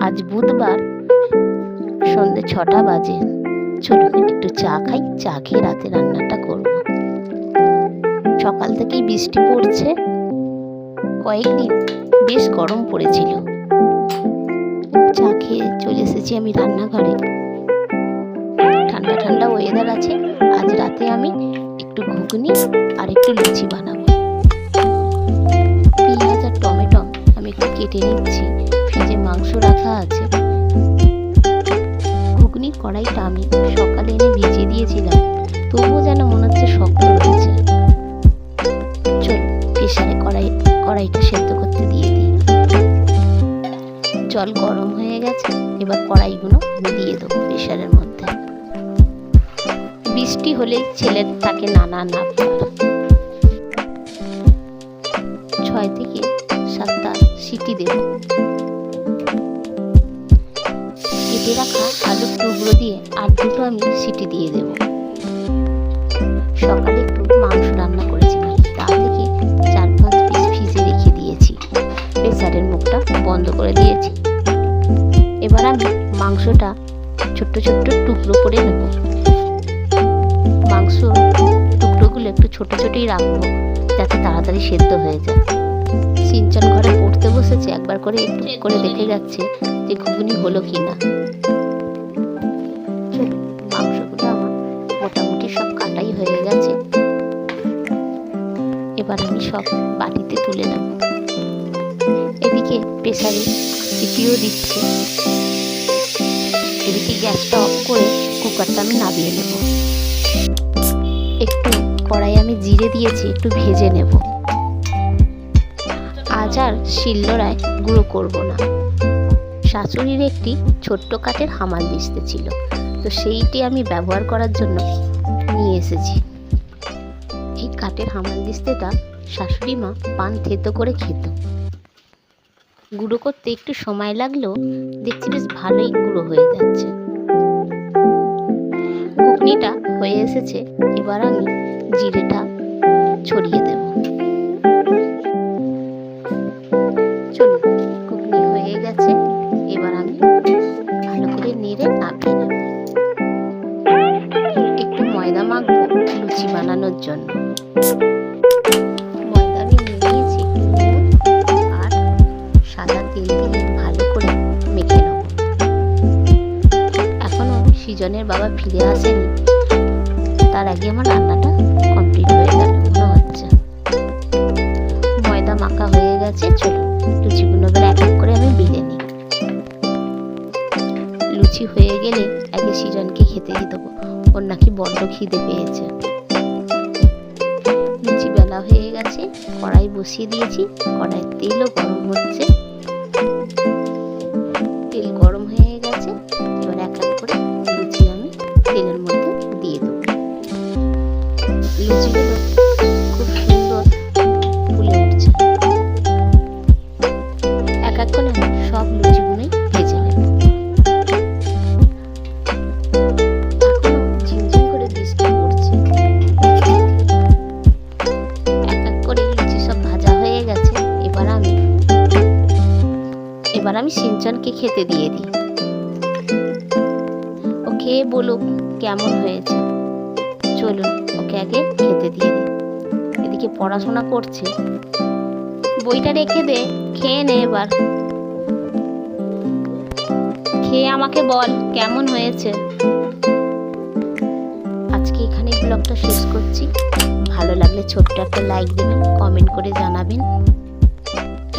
আজ বুধবার সন্ধে ছটা বাজে। চলুন একটু চা খাই, চা খেয়ে রাতে রান্নাটা করব। সকাল থেকেই বৃষ্টি পড়ছে। কয়েকদিন বেশ গরম পড়েছিল। চা খেয়ে চলে এসেছি আমি রান্নাঘরে। ঠান্ডা ঠান্ডা ওয়েদার আছে। আজ রাতে আমি একটু ঘুগনি আর একটু লুচি বানাবো। পেঁয়াজ আর টমেটো আমি একটু কেটে নিচ্ছি। মাংস রাখা আছে। ঘুগনির কড়াইটা আমি সকালে এনে ভিজিয়ে দিয়েছিলাম। তবুও যেন মনে হচ্ছে শক্ত রয়েছে চল প্রেশারে কড়াই, কড়াইটা সেদ্ধ করতে দিয়ে দিই। জল গরম হয়ে গেছে, এবার কড়াইগুলো দিয়ে দেবো প্রেশারের মধ্যে। বৃষ্টি হলেই ছেলের থাকে নানা না ছয় থেকে সাতটা সিটি দেব। কেটে রাখা আলুর টুকরো দিয়ে আর দুটো আমি সিটি দিয়ে দেব। সকালে একটু মাংস রান্না করেছিলাম তা থেকে চার পাঁচ পিস ফ্রিজে রেখে দিয়েছি। প্রেসারের মুখটা বন্ধ করে দিয়েছি। এবার আমি মাংসটা ছোট্ট ছোট্ট টুকরো করে নেব। মাংস টুকরোগুলো একটু ছোট ছোটই রাখব, যাতে তাড়াতাড়ি সেদ্ধ হয়ে যায়। সিনচান ঘরে পড়তে বসেছে, একবার করে একটু করে দেখে যাচ্ছে যে ঘুগনি হলো কি না এবার আমি সব বাটিতে তুলে নেব। এদিকে প্রেসারে সিটিও দিচ্ছে। এদিকে গ্যাসটা অফ করে কুকারটা আমি নামিয়ে নেব। একটু কড়াই আমি জিরে দিয়েছি, একটু ভেজে নেব। আজ আর শিলনোড়ায় গুঁড়ো করব না। শাশুড়ির একটি ছোট্ট কাঠের হামাল দিস্তে ছিল। তো সেইটি আমি ব্যবহার করার জন্য নিয়ে এসেছি। কাঠের হামাল দিস্তেটা শাশুড়ি মা পান থেতো করে খেত। গুঁড়ো করতে একটু সময় লাগলেও দেখছি বেশ ভালোই গুঁড়ো হয়ে যাচ্ছে। ঘুগনিটা হয়ে এসেছে, এবার আমি জিরেটা ছড়িয়ে দেব। হয়ে গেছে, এবার আমি ভালো করে একটু ময়দা মাখবো। লুচি বানানোর জন্য। ময়দা আমি নিয়ে নিয়েছি আর সাদা করে মেখে নেব। এখনও সৃজনের বাবা ফিরে আসেনি। তার আগে আমার রান্নাটা কমপ্লিট হয়ে গেল, মনে হচ্ছে। ময়দা মাখা হয়ে গেছে, চলো লুচিগুলো এবার এক এক করে আমি বেলে নিই। লুচি হয়ে গেলে আগে সৃজনকে খেতে দিয়ে দেবো। ওর নাকি বড্ড খিদে পেয়েছে। বেলা হয়ে গেছে, কড়াই বসিয়ে দিয়েছি কড়াইয়ের তেলও গরম হচ্ছে। তেল গরম হয়ে গেছে, এবার এক এক করে লুচি আমি তেলের মধ্যে দিয়ে দেবো। লুচিগুলো খুব সুন্দর ফুলে উঠছে। এক এক করে আমি সিঞ্চনকে খেতে দিয়ে দিই। ও খেয়ে বলুক কেমন হয়েছে। চলুন, ওকে আগে খেতে দিয়ে দিই। এদিকে পড়াশোনা করছে। বইটা রেখে দে, খেয়ে নে এবার। খেয়ে আমাকে বল, কেমন হয়েছে? আজকে এখানে ব্লগটা শেষ করছি। ভালো লাগলে ছোট্ট একটা লাইক দেবেন কমেন্ট করে জানাবেন।